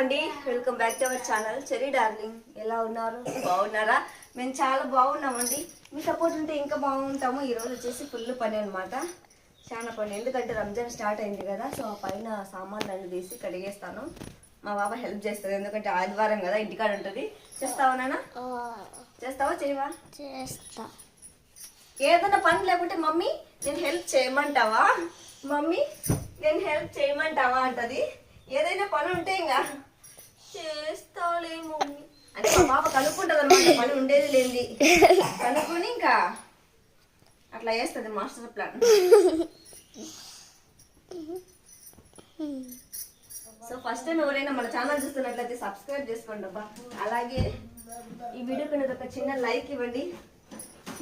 అండి. Welcome back to our channel. Cherry darling ఎలా ఉన్నారు? బాగున్నారా? మేము చాలా బాగున్నామండి. మీ సపోర్ట్ ఉంటే ఇంకా బాగుంటాము. ఈరోజు వచ్చేసి ఫుల్ పని అనమాట చాలా పని. ఎందుకంటే రంజాన్ స్టార్ట్ అయింది కదా సో ఆ పైన సామాన్లు అన్ని తీసి కడిగేస్తాను. మా బాబా హెల్ప్ చేస్తుంది. ఎందుకంటే ఆదివారం కదా ఇంటికాడ ఉంటుంది. చేస్తావా నాన్న? చేస్తావా చేయవా చేస్తా. ఏదైనా పని లేకుంటే మమ్మీ నేను హెల్ప్ చేయమంటావా? మమ్మీ నేను హెల్ప్ చేయమంటావా అంటది. ఏదైనా పని ఉంటే ఇంకా. చేస్తాలే మమ్మీ అంటే మా పాప కనుక్కుంటది అనమాట పని ఉండేది లేనిది. కనుక్కొని ఇంకా అట్లా చేస్తుంది master plan. So first time ఎవరైనా మన ఛానల్ చూస్తున్నట్లయితే సబ్స్క్రైబ్ చేసుకోండి అబ్బా. అలాగే ఈ వీడియోకి అనేది ఒక చిన్న లైక్ ఇవ్వండి.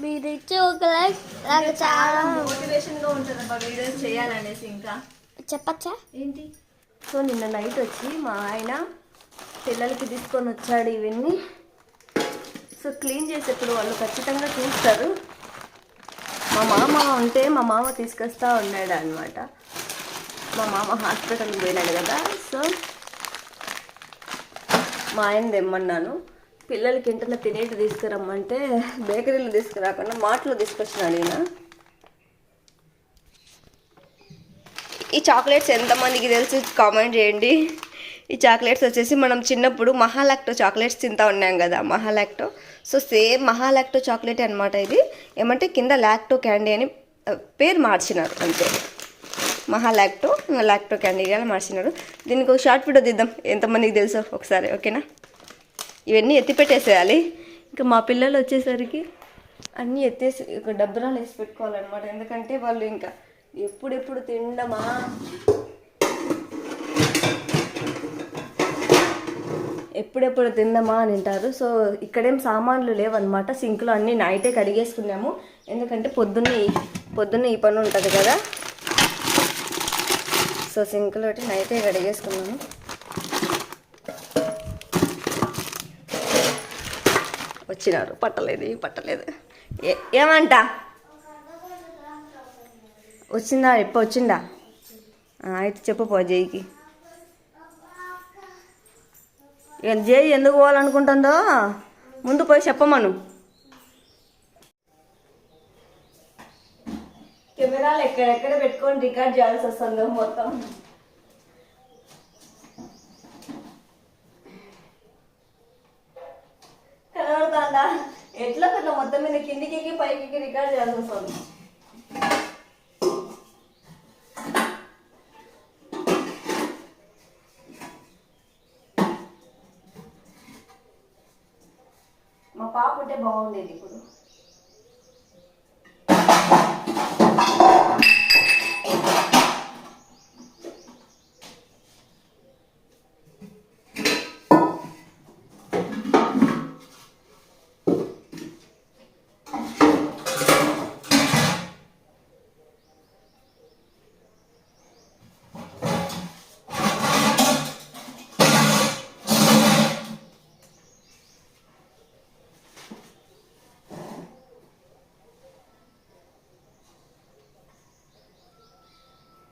మీరు ఇచ్చే ఒక లైక్ నాకు చాలా మోటివేషన్గా ఉంటుంది అబ్బా వీడియోస్ చేయాలనేసి ఇంకా. చెప్పచ్చా? ఏంటి? సో నిన్న నైట్ వచ్చి మా ఆయన పిల్లలకి తీసుకొని వచ్చాడు ఇవన్నీ. సో క్లీన్ చేసేప్పుడు వాళ్ళు ఖచ్చితంగా చూస్తారు. మా మామ ఉంటే మా మామ తీసుకొస్తా ఉన్నాడు అనమాట మా మామ హాస్పిటల్కి పోయినాడు కదా. సో మా ఆయన తెమ్మన్నాను. పిల్లలకి ఇంట్లో తినేటి తీసుకురమ్మంటే బేకరీలో తీసుకురాకుండా మాటలు తీసుకొచ్చినాడు ఈయన ఈ చాక్లెట్స్ ఎంతమందికి తెలుసు? కామెంట్ చేయండి. ఈ చాక్లెట్స్ వచ్చేసి మనం చిన్నప్పుడు మహాలాక్టో చాక్లెట్స్ తింటా ఉన్నాం కదా Mahalacto. So same Mahalacto chocolate అనమాట ఇది. ఏమంటే కింద లాక్టో క్యాండీ అని పేరు మార్చినారు అంతే. మహాలాక్టో లాక్టో క్యాండీగా మార్చినారు. దీనికి ఒక షార్ట్ వీడియో తీద్దాం. ఎంతమందికి తెలుసో ఒకసారి ఓకేనా? ఇవన్నీ ఎత్తి పెట్టేసేయాలి. ఇంకా మా పిల్లలు వచ్చేసరికి అన్నీ ఎత్తేసి ఒక డబ్బరాలు వేసి పెట్టుకోవాలన్నమాట. ఎందుకంటే వాళ్ళు ఇంకా ఎప్పుడెప్పుడు తిండమా? ఎప్పుడెప్పుడు తిందమా అని అంటారు. సో ఇక్కడేం సామాన్లు లేవన్నమాట. సింక్లో అన్నీ నైటే కడిగేసుకున్నాము. ఎందుకంటే పొద్దున్నే ఈ- పొద్దున్నే ఈ పని ఉంటుంది కదా. సో సింక్లో నైటే కడిగేసుకున్నాము. వచ్చినారు. పట్టలేదు పట్టలేదు. ఏ ఏమంట? వచ్చిందా? ఎప్పుడు వచ్చిందా? అయితే చెప్పు పో జైకి. జై ఎందుకు పోవాలనుకుంటుందో ముందు పోయి చెప్పమను. కెమెరాలు ఎక్కడెక్కడ పెట్టుకొని రికార్డ్ చేయాల్సి వస్తుందో మొత్తం. కనబడుతుందా ఎట్లా? అట్లా మొత్తం మీద కిందికి పైకి రికార్డ్ చేయాల్సి వస్తుంది మా పాప ఉంటే బాగుండేది. ఇప్పుడు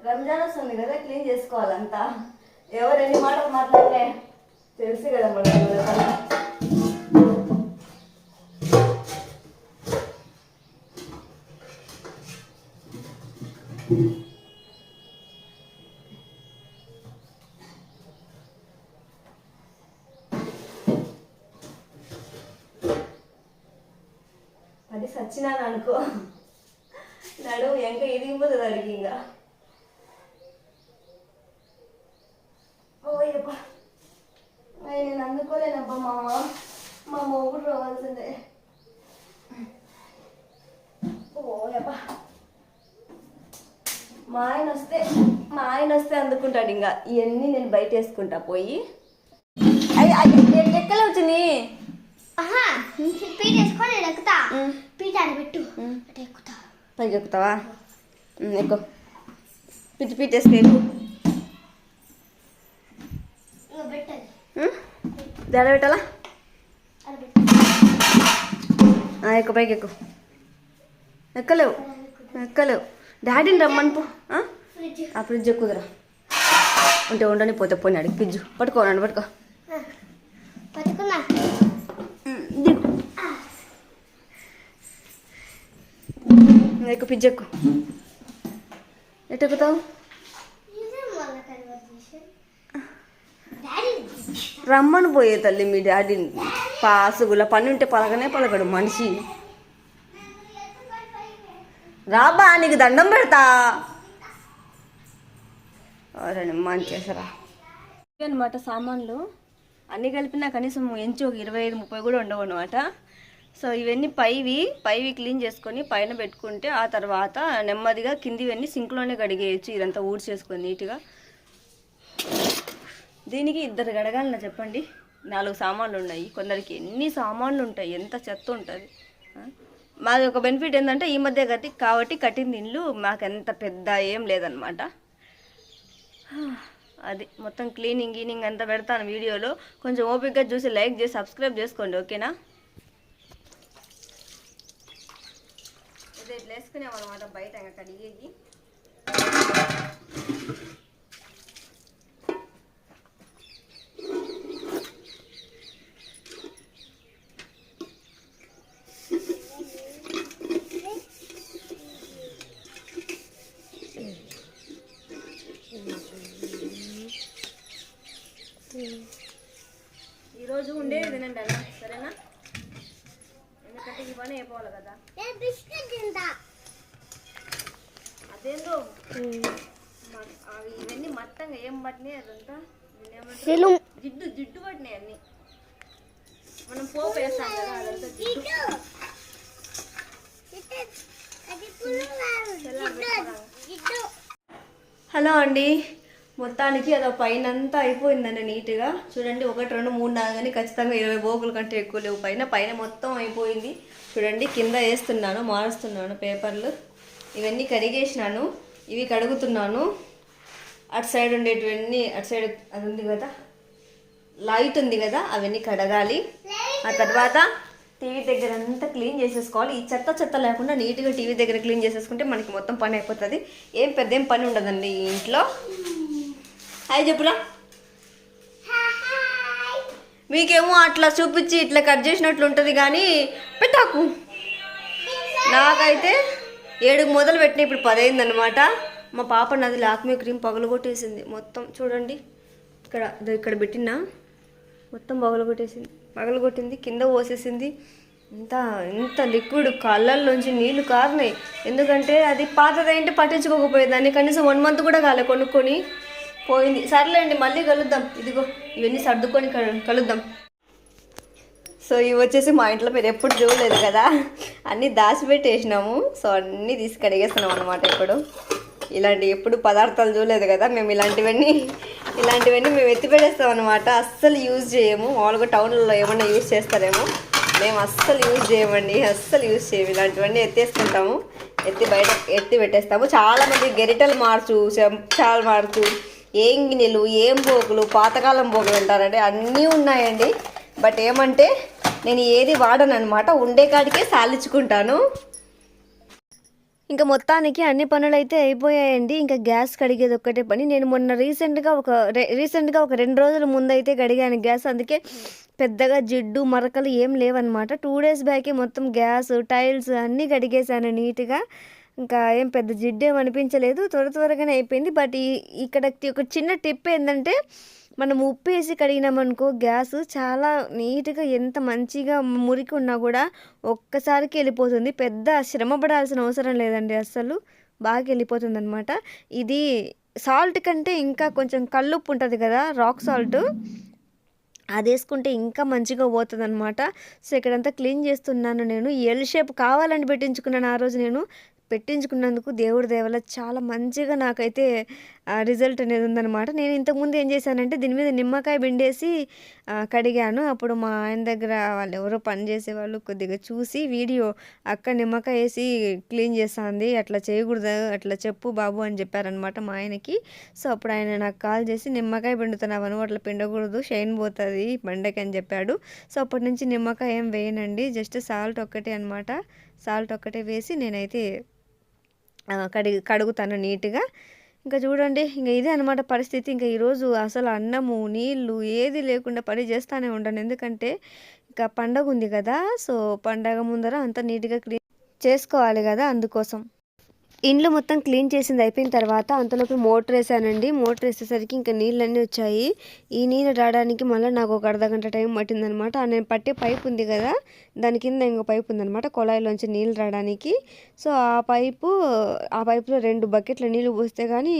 రంజాన్ వస్తుంది కదా క్లీన్ చేసుకోవాలంతా. ఎవరు ఎన్ని మాటలు మాట్లాడితే తెలుసు కదా మన అది సచ్చినాను అనుకో. నడుము ఎంక ఇరిగిపోతుంది అడిగి ఇంకా ఓయబ్బా అయ్య నేను అందుకోలేనబ్బా మామ మా మొగుడు రావాల్సిందే ఓయబ్బా మా ఆయన వస్తే మా ఆయన వస్తే అందుకుంటాడు ఇంకా ఇవన్నీ నేను బయట వేసుకుంటా పోయి లెక్కలు వచ్చింది? ఆహా పీట వేసుకొని నేను ఎక్కుతా. పీట అని పెట్టు. అంటే ఎక్కుతా. పైకి ఎక్కుతావా? ఉమ్, ఎక్కు. పిచ్చి పిచ్చి వేసుకు ఎక్కు. ఇంకా పెట్టదు ఉమ్, జడ పెట్టాలా? అది పెట్టు. ఆ, ఎక్కు పైకి ఎక్కు. ఎక్కలేవు ఎక్కలేవు డాడీని రమ్మని పో. ఆ? ఫ్రిడ్జ్. ఎక్కుదురా ఉంటే ఉండని పోతే అడిగి పిజ్జు. పట్టుకోనండి పట్టుకో. పట్టుకున్నా. ఎక్కు పిజ్జెక్కు ఎటు ఎక్కుతావు? ఇదే మళ్ళా కన్వర్జేషన్ డాడీ రమ్మని పోయే తల్లి మీ డాడీని పాసుగుల పని ఉంటే పలకనే పలకడు మనిషి. రాబా నీకు దండం పెడతా. ఎవరండి మంచేసరా అనమాట సామాన్లు. అన్నీ కలిపినా కనీసం ఎంచి ఒక ఇరవై ఐదు ముప్పై కూడా ఉండవు అనమాట సో ఇవన్నీ పైవి పైవి క్లీన్ చేసుకొని పైన పెట్టుకుంటే ఆ తర్వాత నెమ్మదిగా కిందివన్నీ సింక్లోనే కడిగేయచ్చు ఇదంతా ఊడ్చేసుకొని నీట్గా. దీనికి ఇద్దరు గడగాలన్నా చెప్పండి. నాలుగు సామాన్లు ఉన్నాయి. కొందరికి ఎన్ని సామాన్లు ఉంటాయి? ఎంత చెత్త ఉంటుంది? మాది ఒక బెనిఫిట్ ఏంటంటే ఈ మధ్య కట్టి కాబట్టి కట్టింది ఇల్లు మాకు ఎంత పెద్ద ఏం లేదనమాట అది మొత్తం క్లీనింగ్ గీనింగ్ అంతా పెడతాను వీడియోలో. కొంచెం ఓపిక్గా చూసి లైక్ చేసి సబ్స్క్రైబ్ చేసుకోండి ఓకేనా? ఇది ఇట్లా వేసుకునేవాళ్ళమాట బయట ఇంకా కడిగేది ఈరోజు ఉండేది తినండి అన్న సరేనా ఎందుకంటే ఈ పని అయిపోవాలి కదా నేను బిస్కెట్ తింటా అదేందో మ- అవి ఇవన్నీ మట్టంగా ఏం పట్టినాయి అదంతా దీన్ని ఏమంటారు? నేను జిడ్డు జిడ్డు పట్టినాయి అన్ని కదా అదంతా జిడ్డు హలో అండి. మొత్తానికి అదో పైన అంతా అయిపోయిందండి నీట్గా. చూడండి ఒకటి రెండు మూడు నాలుగు కానీ ఖచ్చితంగా ఇరవై బోకుల కంటే ఎక్కువ లేవు. పైన పైన మొత్తం అయిపోయింది. చూడండి కింద వేస్తున్నాను మారుస్తున్నాను పేపర్లు. ఇవన్నీ కరిగేసినాను ఇవి కడుగుతున్నాను. అటు సైడ్ ఉండేటివన్నీ అటు సైడ్ అది ఉంది కదా? లైట్ ఉంది కదా అవన్నీ కడగాలి. ఆ తర్వాత టీవీ దగ్గర అంతా క్లీన్ చేసేసుకోవాలి. ఈ చెత్త చెత్త లేకుండా నీట్గా టీవీ దగ్గర క్లీన్ చేసేసుకుంటే మనకి మొత్తం పని అయిపోతుంది. ఏం పెద్ద ఏం పని ఉండదండి ఈ ఇంట్లో. హాయ్ చెప్పురా. మీకేమో అట్లా చూపించి ఇట్లా కట్ చేసినట్లు ఉంటుంది కానీ పెట్టాకు. నాకైతే ఏడుకు మొదలు పెట్టిన ఇప్పుడు పదైంది అనమాట మా పాప నది లాక్మీ క్రీమ్ పగలగొట్టేసింది. మొత్తం చూడండి. ఇక్కడ ఇక్కడ పెట్టినా మొత్తం పగలగొట్టేసింది. పగలగొట్టింది కింద పోసేసింది. ఇంత ఇంత లిక్విడ్ కళ్ళల్లోంచి నీళ్ళు కారినాయి. ఎందుకంటే అది పాతదైంటే పట్టించుకోకపోయేదాన్ని కనీసం వన్ మంత్ కూడా కాలే కొనుక్కొని పోయింది. సర్లేండి మళ్ళీ కలుద్దాం. ఇదిగో ఇవన్నీ సర్దుకొని కలుద్దాం. సో ఇవి వచ్చేసి మా ఇంట్లో మీరు ఎప్పుడు చూడలేదు కదా. అన్నీ దాచిపెట్టేసినాము. సో అన్నీ తీసుకడిగేస్తున్నాం అనమాట ఇప్పుడు ఇలాంటి ఎప్పుడు పదార్థాలు చూడలేదు కదా మేము ఇలాంటివన్నీ ఇలాంటివన్నీ మేము ఎత్తిపెట్టేస్తాం అనమాట అస్సలు యూజ్ చేయము. మామూలుగా టౌన్లలో ఏమన్నా యూజ్ చేస్తారేమో. మేము అస్సలు యూజ్ చేయమండి. అస్సలు యూజ్ చేయము. ఇలాంటివన్నీ ఎత్తేసుకుంటాము. ఎత్తి బయట ఎత్తి పెట్టేస్తాము. చాలామంది గెరిటలు మార్చు చెంచాలు మార్చు. ఏం గిన్నెలు ఏం పోగులు పాతకాలం పోకులు అంటారంటే అన్నీ ఉన్నాయండి. బట్ ఏమంటే నేను ఏది వాడను అనమాట ఉండే కాడికే సాలించుకుంటాను ఇంకా మొత్తానికి అన్ని పనులు అయితే అయిపోయాయండి. ఇంకా గ్యాస్ కడిగేది ఒక్కటే పని. నేను మొన్న రీసెంట్గా ఒక రీసెంట్గా ఒక రెండు రోజుల ముందు అయితే కడిగాను గ్యాస్. అందుకే పెద్దగా జిడ్డు మరకలు ఏం లేవన్నమాట. టూ డేస్ బ్యాకే మొత్తం గ్యాస్ టైల్స్ అన్నీ కడిగేశాను నీట్గా. ఇంకా ఏం పెద్ద జిడ్డు ఏం అనిపించలేదు. త్వర త్వరగానే అయిపోయింది. బట్ ఈ ఇక్కడ ఒక చిన్న టిప్ ఏంటంటే మనం ఉప్పు వేసి కడిగినామనుకో గ్యాస్ చాలా నీట్గా ఎంత మంచిగా మురికి ఉన్నా కూడా ఒక్కసారికి వెళ్ళిపోతుంది. పెద్ద శ్రమ పడాల్సిన అవసరం లేదండి అస్సలు. బాగా వెళ్ళిపోతుంది అనమాట ఇది సాల్ట్ కంటే ఇంకా కొంచెం కల్లుప్పు ఉంటుంది కదా రాక్ సాల్ట్. అది వేసుకుంటే ఇంకా మంచిగా పోతుంది అనమాట సో ఇక్కడంతా క్లీన్ చేస్తున్నాను నేను. ఎల్ షేప్ కావాలని పెట్టించుకున్నాను ఆ రోజు నేను. పెట్టించుకున్నందుకు దేవుడి దేవల చాలా మంచిగా నాకైతే రిజల్ట్ అనేది ఉందన్నమాట. నేను ఇంతకుముందు ఏం చేశానంటే దీని మీద నిమ్మకాయ పిండేసి కడిగాను. అప్పుడు మా ఆయన దగ్గర వాళ్ళు ఎవరో పని చేసేవాళ్ళు కొద్దిగా చూసి వీడియో అక్క నిమ్మకాయ వేసి క్లీన్ చేస్తుంది అట్లా చేయకూడదు అట్లా చెప్పు బాబు అని చెప్పారనమాట మా ఆయనకి. సో అప్పుడు ఆయన నాకు కాల్ చేసి నిమ్మకాయ పిండుతున్నావను అట్లా పిండకూడదు షైన్ పోతుంది బండకి అని చెప్పాడు. సో అప్పటి నుంచి నిమ్మకాయ ఏం వేయనండి జస్ట్ సాల్ట్ ఒక్కటే అనమాట సాల్ట్ ఒక్కటే వేసి నేనైతే కడిగి కడుగుతాను నీట్గా. ఇంకా చూడండి ఇంకా ఇదే అనమాట పరిస్థితి. ఇంకా ఈరోజు అసలు అన్నము నీళ్ళు ఏది లేకుండా పని చేస్తానే ఉంటాను ఎందుకంటే ఇంకా పండగ ఉంది కదా సో పండగ ముందర అంతా నీట్గా క్లీన్ చేసుకోవాలి కదా అందుకోసం. ఇండ్లు మొత్తం క్లీన్ చేసింది అయిపోయిన తర్వాత అంతలోపు మోటార్ వేసానండి. మోటార్ వేసేసరికి ఇంకా నీళ్ళన్నీ వచ్చాయి. ఈ నీళ్ళు రావడానికి మళ్ళీ నాకు ఒక అర్ధగంట టైం పట్టిందనమాట. ఆ నేను పట్టే పైప్ ఉంది కదా దాని కింద ఇంకో పైప్ ఉందనమాట కుళాయిలోంచి నీళ్ళు రావడానికి. సో ఆ పైపు ఆ పైపులో రెండు బకెట్ల నీళ్ళు పోస్తే కానీ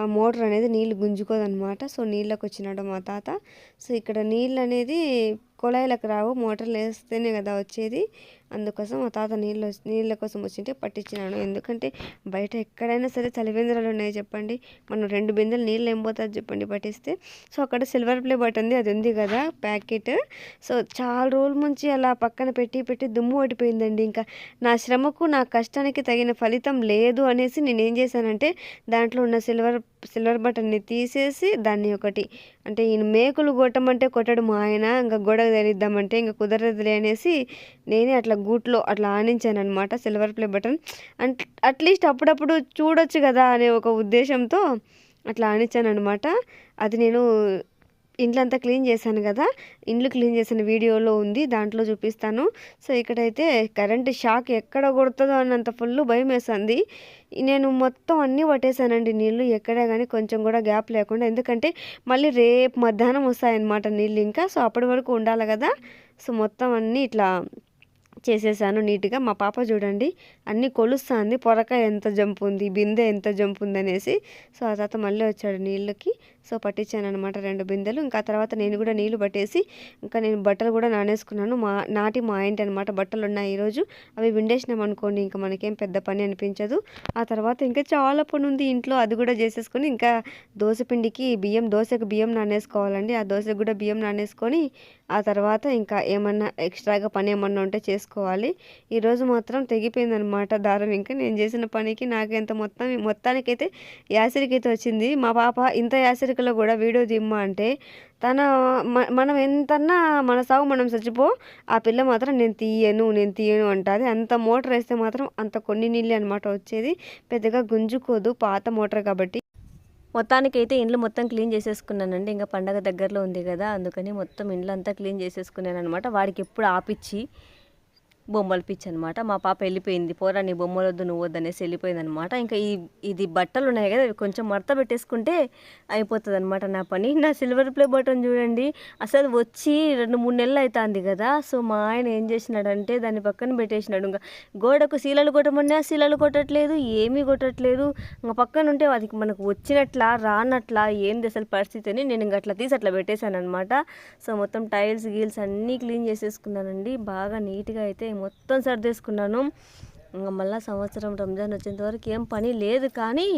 ఆ మోటార్ అనేది నీళ్ళు గుంజుకోదనమాట. సో నీళ్ళకి వచ్చినాడు మా తాత. సో ఇక్కడ నీళ్ళు అనేది కుళాయిలకు రావు మోటార్లు వేస్తేనే కదా వచ్చేది. అందుకోసం మా తాత నీళ్ళు నీళ్ళ కోసం వచ్చింటే పట్టించినాను ఎందుకంటే బయట ఎక్కడైనా సరే చలివేంద్రాలు ఉన్నాయి చెప్పండి. మనం రెండు బిందెలు నీళ్ళు ఏం పోతుంది చెప్పండి పట్టిస్తే. సో అక్కడ సిల్వర్ ప్లే బట్ ఉంది అది ఉంది కదా ప్యాకెట్. సో చాలా రోజుల నుంచి అలా పక్కన పెట్టి పెట్టి దుమ్ము ఓడిపోయిందండి ఇంకా నా శ్రమకు నా కష్టానికి తగిన ఫలితం లేదు అనేసి నేను ఏం చేశానంటే దాంట్లో ఉన్న సిల్వర్ సిల్వర్ బటన్ని తీసేసి దాన్ని ఒకటి అంటే ఈయన మేకులు కొట్టమంటే కొట్టడు మా ఆయన. ఇంకా గొడవ తెలిద్దామంటే ఇంకా కుదరదులే అనేసి నేనే అట్లా గూట్లో అట్లా ఆనించాను అనమాట silver play button and at least అప్పుడప్పుడు చూడొచ్చు కదా అనే ఒక ఉద్దేశంతో అట్లా ఆనించాను అనమాట అది నేను ఇండ్లంతా క్లీన్ చేశాను కదా ఇండ్లు క్లీన్ చేసిన వీడియోలో ఉంది దాంట్లో చూపిస్తాను. సో ఇక్కడైతే కరెంట్ షాక్ ఎక్కడ కొడుతుందో అన్నంత ఫుల్ భయం వేసింది నేను మొత్తం అన్నీ పట్టేశానండి నీళ్ళు ఎక్కడా కానీ కొంచెం కూడా గ్యాప్ లేకుండా. ఎందుకంటే మళ్ళీ రేపు మధ్యాహ్నం వస్తాయన్నమాట నీళ్ళు ఇంకా సో అప్పటి వరకు ఉండాలి కదా. సో మొత్తం అన్నీ ఇట్లా చేసేసాను నీట్గా. మా పాప చూడండి అన్నీ కొలుస్తుంది. పొరక ఎంత జంపు ఉంది బిందె ఎంత జంపు ఉంది అనేసి సో ఆ తర్వాత మళ్ళీ వచ్చాడు నీళ్ళకి. సో పట్టించాను అనమాట రెండు బిందెలు. ఇంకా తర్వాత నేను కూడా నీళ్ళు పట్టేసి ఇంకా నేను బట్టలు కూడా నానేసుకున్నాను. మా నాటి మా ఇంటి అనమాట బట్టలు ఉన్నాయి ఈరోజు. అవి విండేసినాం అనుకోండి ఇంకా మనకేం పెద్ద పని అనిపించదు. ఆ తర్వాత ఇంకా చాలా పని ఉంది ఇంట్లో. అది కూడా చేసేసుకొని ఇంకా దోశ పిండికి బియ్యం దోశకు బియ్యం నానేసుకోవాలండి. ఆ దోశకు కూడా బియ్యం నానేసుకొని ఆ తర్వాత ఇంకా ఏమన్నా ఎక్స్ట్రాగా పని ఏమన్నా ఉంటే చేసుకో చేసుకోవాలి. ఈరోజు మాత్రం తెగిపోయిందనమాట దారం. ఇంకా నేను చేసిన పనికి నాకెంత మొత్తం మొత్తానికైతే యాసిరికైతే వచ్చింది. మా పాప ఇంత యాసిరికలో కూడా వీడియో దిమ్మా అంటే తన మ- మనం ఎంతన్నా మన సాగు మనం చచ్చిపో ఆ పిల్ల మాత్రం నేను తీయను నేను తీయను అంటుంది అంత మోటార్ వేస్తే మాత్రం అంత కొన్ని నీళ్ళు అనమాట వచ్చేది. పెద్దగా గుంజుకోదు పాత మోటార్ కాబట్టి. మొత్తానికైతే ఇండ్లు మొత్తం క్లీన్ చేసేసుకున్నానండి. ఇంకా పండగ దగ్గరలో ఉంది కదా అందుకని మొత్తం ఇండ్లు అంతా క్లీన్ చేసేసుకున్నాను అనమాట వాడికి ఎప్పుడు ఆపిచ్చి బొమ్మలు పిచ్చి అనమాట మా పాప వెళ్ళిపోయింది. పోరా నీ బొమ్మలు వద్దు నువ్వు వద్దనేసి వెళ్ళిపోయింది అనమాట ఇంకా ఈ ఇది బట్టలు ఉన్నాయి కదా కొంచెం మడత పెట్టేసుకుంటే అయిపోతుంది అనమాట నా పని. నా సిల్వర్ ప్లే బటన్ చూడండి. అసలు వచ్చి రెండు మూడు నెలలు అవుతుంది కదా. సో మా ఆయన ఏం చేసినాడంటే దాని పక్కన పెట్టేసినాడు. ఇంకా గోడకు శీలలు కొట్టమన్నా శీలలు కొట్టట్లేదు ఏమీ కొట్టట్లేదు. ఇంకా పక్కన ఉంటే అది మనకు వచ్చినట్లా రానట్లా ఏంది అసలు పరిస్థితి అని నేను ఇంకా అట్లా తీసి అట్లా పెట్టేశాను అనమాట సో మొత్తం టైల్స్ గీల్స్ అన్నీ క్లీన్ చేసేసుకున్నానండి. బాగా నీట్గా అయితే మొత్తం సర్దేసుకున్నాను. ఇంకా మళ్ళీ సంవత్సరం రంజాన్ వచ్చేంత వరకు ఏం పని లేదు కానీ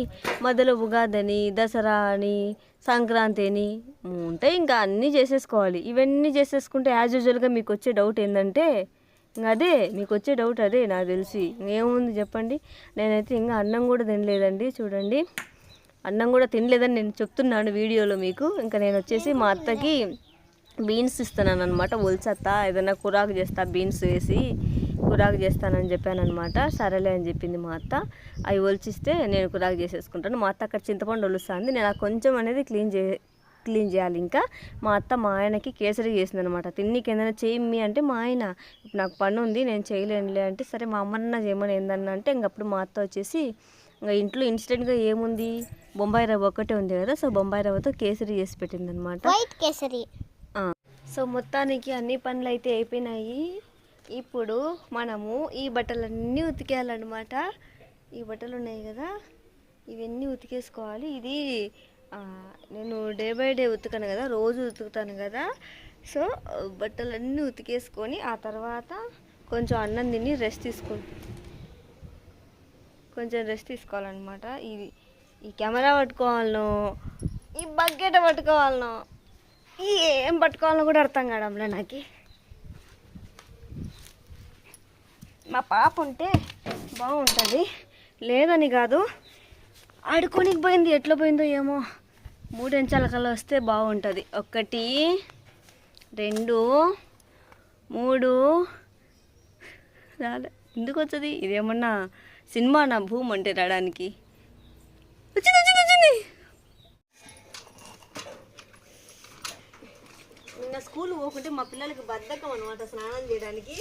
మధ్యలో ఉగాది అని దసరా అని సంక్రాంతి అని ఉంటాయి ఇంకా అన్నీ చేసేసుకోవాలి. ఇవన్నీ చేసేసుకుంటే యాజ్ యూజువల్గా మీకు వచ్చే డౌట్ ఏంటంటే ఇంకా అదే మీకు వచ్చే డౌట్ అదే నాకు తెలిసి. ఏముంది చెప్పండి? నేనైతే ఇంకా అన్నం కూడా తినలేదండి చూడండి. అన్నం కూడా తినలేదని నేను చెప్తున్నాను వీడియోలో మీకు. ఇంకా నేను వచ్చేసి మా అత్తకి బీన్స్ ఇస్తున్నాను అనమాట ఒలిచేస్తా ఏదైనా కురాకు చేస్తా బీన్స్ వేసి కూరాకు చేస్తానని చెప్పాను అనమాట సరేలే అని చెప్పింది మా అత్త. అవి ఒలిచిస్తే నేను కూరాకు చేసేసుకుంటాను. మా అత్త అక్కడ చింతపండు ఒలుస్తుంది. నేను ఆ కొంచెం అనేది క్లీన్ చే క్లీన్ చేయాలి. ఇంకా మా అత్త మా ఆయనకి కేసరి చేసింది అనమాట తిన్నీకి ఏదైనా చేయమ్మి అంటే మా ఆయన ఇప్పుడు నాకు పని ఉంది నేను చేయలేనులే అంటే సరే మా అమ్మన్న చేయమని ఏందన్నా అంటే ఇంకప్పుడు మా అత్త వచ్చేసి ఇంకా ఇంట్లో ఇన్స్టెంట్గా ఏముంది? బొంబాయి రవ్వ ఒక్కటే ఉంది కదా సో బొంబాయి రవ్వతో కేసరి చేసి పెట్టింది అనమాట కేసరి. సో మొత్తానికి అన్ని పనులు అయితే అయిపోయినాయి. ఇప్పుడు మనము ఈ బట్టలన్నీ ఉతికేయాలన్నమాట. ఈ బట్టలు ఉన్నాయి కదా ఇవన్నీ ఉతికేసుకోవాలి. ఇది నేను డే బై డే ఉతుకాను కదా రోజు ఉతుకుతాను కదా. సో బట్టలన్నీ ఉతికేసుకొని ఆ తర్వాత కొంచెం అన్నం తిని రెస్ట్ తీసుకో కొంచెం రెస్ట్ తీసుకోవాలన్నమాట. ఇది ఈ కెమెరా పట్టుకోవాలనో ఈ బకెట్ పట్టుకోవాలనో. ఏం పట్టుకోవాలో కూడా అర్థం కావడంలే నాకు. మా పాప ఉంటే బాగుంటుంది. లేదని కాదు ఆడుకోనికి పోయింది ఎట్లా పోయిందో ఏమో. మూడెంచాలకల్లా వస్తే బాగుంటుంది. ఒకటి రెండు మూడు రాలే ఎందుకు వచ్చేది? ఇదేమన్నా సినిమా నా భూమి అంటే రావడానికి వచ్చింది వచ్చింది వచ్చింది పోకుంటే మా పిల్లలకి బద్ధకం అనమాట స్నానం చేయడానికి.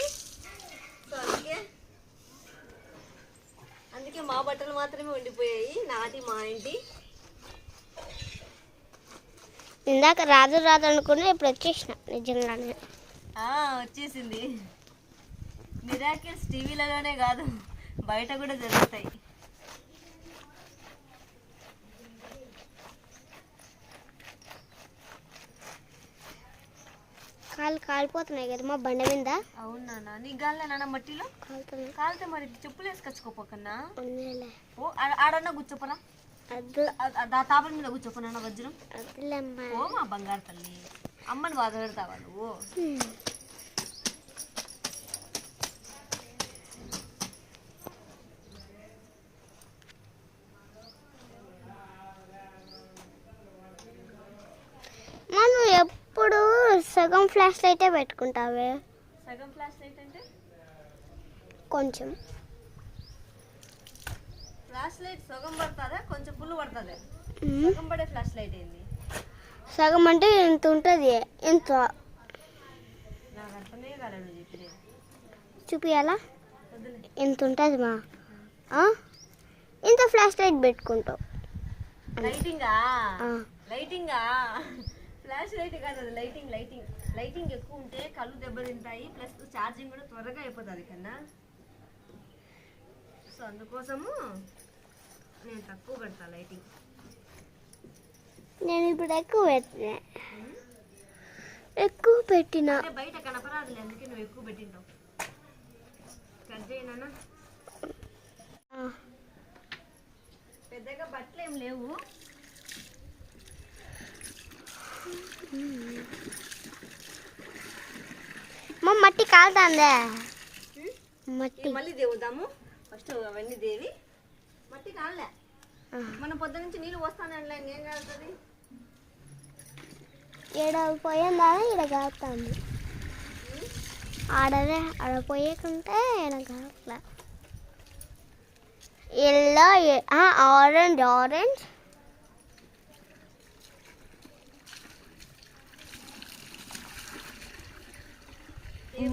సో అందుకే అందుకే మా బట్టలు మాత్రమే ఉండిపోయాయి. నాటి మా ఇంటి. ఇందాక రాదు రాదు అనుకున్నా ఇప్పుడు వచ్చేసిన నిజంగానే. వచ్చేసింది. మిరాకిల్స్ టీవీలలోనే కాదు బయట కూడా జరుగుతాయి. కాలు కాలిపోతున్నాయి కదా మా బండ మీద. అవునా నీకు గాలి నాన్న మట్టిలో? కాలుతున్నాయి. కాలితే మరి చెప్పులు వేసుకొచ్చుకోపోకన్నా. ఓ ఆడ- ఆడన్నా కూర్చోపరా? ఆ- తాపల మీద కూర్చోపనా వజ్రం. ఓ మా బంగారు తల్లి. అమ్మని బాధ పెడతావా నువ్వు హ్మ్. మనం ఎప్పుడు సగం ఫ్లాష్ లైటే పెట్టుకుంటావే. సగం ఫ్లాష్ లైట్ అంటే? కొంచెం. ఫ్లాష్ లైట్ సగం పడుతుందా? కొంచెం ఫుల్ పడుతుందా. సగం పడే ఫ్లాష్ లైట్ ఏంది? సగం అంటే ఇంత ఉంటుంది? ఇంత నాకు అర్థమే కాలేదు నువ్వు చెప్పితే చూపియాలా? ఇంత ఉంటుంది మా? ఇంత ఫ్లాష్ లైట్ పెట్టుకుంటావు. లైటింగా. లైటింగా? ఫ్లాష్ లైట్ కాదు లైటింగ్ లైటింగ్. లైటింగ్ ఎక్కువ ఉంటే కళ్ళు దెబ్బతింటాయి ప్లస్ ఛార్జింగ్ కూడా త్వరగా అయిపోతుంది కన్నా. సో అందుకోసము నేను తక్కువ పెడతా లైటింగ్. నేను ఇప్పుడు ఎక్కువ పెట్టినా ఎక్కువ పెట్టిన. బయట కనపరాదులే అందుకే నువ్వు ఎక్కువ పెట్టింటావు. కట్ చేయనా. పెద్దగా బట్టలు ఏం లేవు మా మట్టి కాలుతాందే? మట్టి. మళ్ళీ దేవుదాము ఫస్ట్ అవన్నీ దేవి మట్టి కాలే ఆ. మనం పొద్దు నుంచి నీళ్ళు పోస్తానే అనలే ఇంకేం కాలుతుంది? ఈడ పోయిందా ఈడ కాలుతాంది. ఆడదే ఆడ పోయకుంటే ఈడ ఎల్లో ఆరెంజ్ ఆరెంజ్.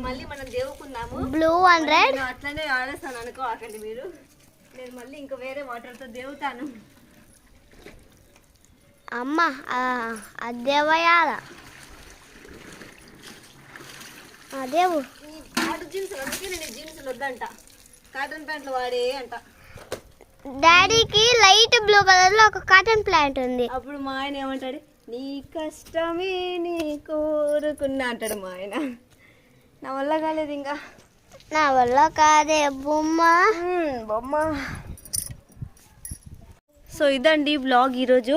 మళ్ళీ మనం దేవుకున్నాము. బ్లూ అండ్ రెడ్ నేను అట్లనే ఆడేస్తాను అనుకో అక్కడ మీరు. నేను మళ్ళీ ఇంకా వేరే వాటర్తో దేవుతాను. అమ్మ అదే పోయాల అదేవు ఈ ఆడు జీన్సులు అందుకే నేను ఈ జీన్సులు వద్దంట. కాటన్ ప్యాంట్లు వాడే అంట. డాడీకి లైట్ బ్లూ కలర్లో ఒక కాటన్ ప్లాంట్ ఉంది. అప్పుడు మా ఆయన ఏమంటాడు? నీ కష్టమే నీ కోరుకున్నా అంటాడు మా ఆయన. నా వల్ల కాలేదు ఇంకా. నా వల్ల కాదే బొమ్మ. మ్మ్, బొమ్మ. సో ఇదండి బ్లాగ్ ఈరోజు.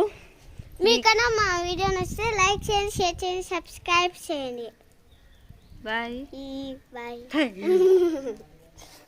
మీకన్నా మా వీడియో నచ్చితే లైక్ చేయండి షేర్ చేయండి సబ్స్క్రైబ్ చేయండి. బాయ్. బాయ్.